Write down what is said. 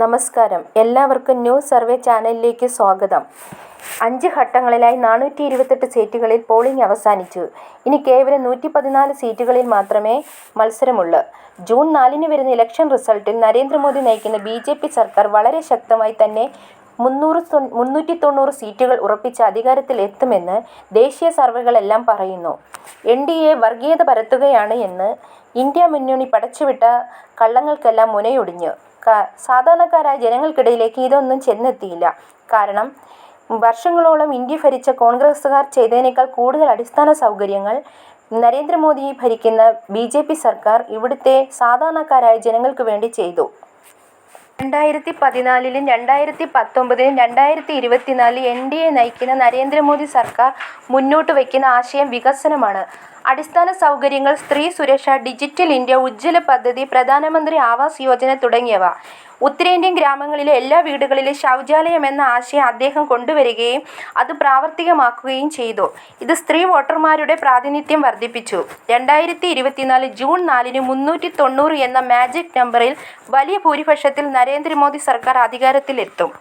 നമസ്കാരം. എല്ലാവർക്കും new survey ചാനലിലേക്ക് സ്വാഗതം. അഞ്ച് ഘട്ടങ്ങളിലായി നാനൂറ്റി ഇരുപത്തെട്ട് സീറ്റുകളിൽ പോളിംഗ് അവസാനിച്ചു. ഇനി കേവലം നൂറ്റി പതിനാല് സീറ്റുകളിൽ മാത്രമേ മത്സരമുള്ളൂ. ജൂൺ നാലിന് വരുന്ന ഇലക്ഷൻ റിസൾട്ടിൽ നരേന്ദ്രമോദി നയിക്കുന്ന ബി ജെ പി സർക്കാർ വളരെ ശക്തമായി തന്നെ മുന്നൂറ് മുന്നൂറ്റി തൊണ്ണൂറ് സീറ്റുകൾ ഉറപ്പിച്ച് അധികാരത്തിൽ എത്തുമെന്ന് ദേശീയ സർവേകളെല്ലാം പറയുന്നു. എൻ ഡി എ വർഗീയത പരത്തുകയാണ് എന്ന് ഇന്ത്യ മുന്നണി പടച്ചുവിട്ട കള്ളങ്ങൾക്കെല്ലാം മുനയൊടിഞ്ഞു. സാധാരണക്കാരായ ജനങ്ങൾക്കിടയിലേക്ക് ഇതൊന്നും ചെന്നെത്തിയില്ല. കാരണം വർഷങ്ങളോളം ഇന്ത്യ ഭരിച്ച കോൺഗ്രസ്സുകാർ ചെയ്തതിനേക്കാൾ കൂടുതൽ അടിസ്ഥാന സൗകര്യങ്ങൾ നരേന്ദ്രമോദി ഭരിക്കുന്ന ബി ജെ പി സർക്കാർ ഇവിടുത്തെ സാധാരണക്കാരായ ജനങ്ങൾക്ക് വേണ്ടി ചെയ്തു. രണ്ടായിരത്തി പതിനാലിലും രണ്ടായിരത്തി പത്തൊമ്പതിലും രണ്ടായിരത്തി ഇരുപത്തിനാലിൽ എൻ ഡി എ നയിക്കുന്ന നരേന്ദ്രമോദി സർക്കാർ മുന്നോട്ട് വയ്ക്കുന്ന ആശയം വികസനമാണ്. അടിസ്ഥാന സൗകര്യങ്ങൾ സ്ത്രീ സുരക്ഷ ഡിജിറ്റൽ ഇന്ത്യ ഉജ്ജ്വല പദ്ധതി പ്രധാനമന്ത്രി ആവാസ് യോജന തുടങ്ങിയവ. ഉത്തരേന്ത്യൻ ഗ്രാമങ്ങളിലെ എല്ലാ വീടുകളിലും ശൗചാലയം എന്ന ആശയം അദ്ദേഹം കൊണ്ടുവരികയും അത് പ്രാവർത്തികമാക്കുകയും ചെയ്തു. ഇത് സ്ത്രീ വോട്ടർമാരുടെ പ്രാതിനിധ്യം വർദ്ധിപ്പിച്ചു. രണ്ടായിരത്തി ഇരുപത്തിനാല് ജൂൺ നാലിന് മുന്നൂറ്റി തൊണ്ണൂറ് എന്ന മാജിക് നമ്പറിൽ വലിയ ഭൂരിപക്ഷത്തിൽ നരേന്ദ്രമോദി സർക്കാർ അധികാരത്തിലെത്തും.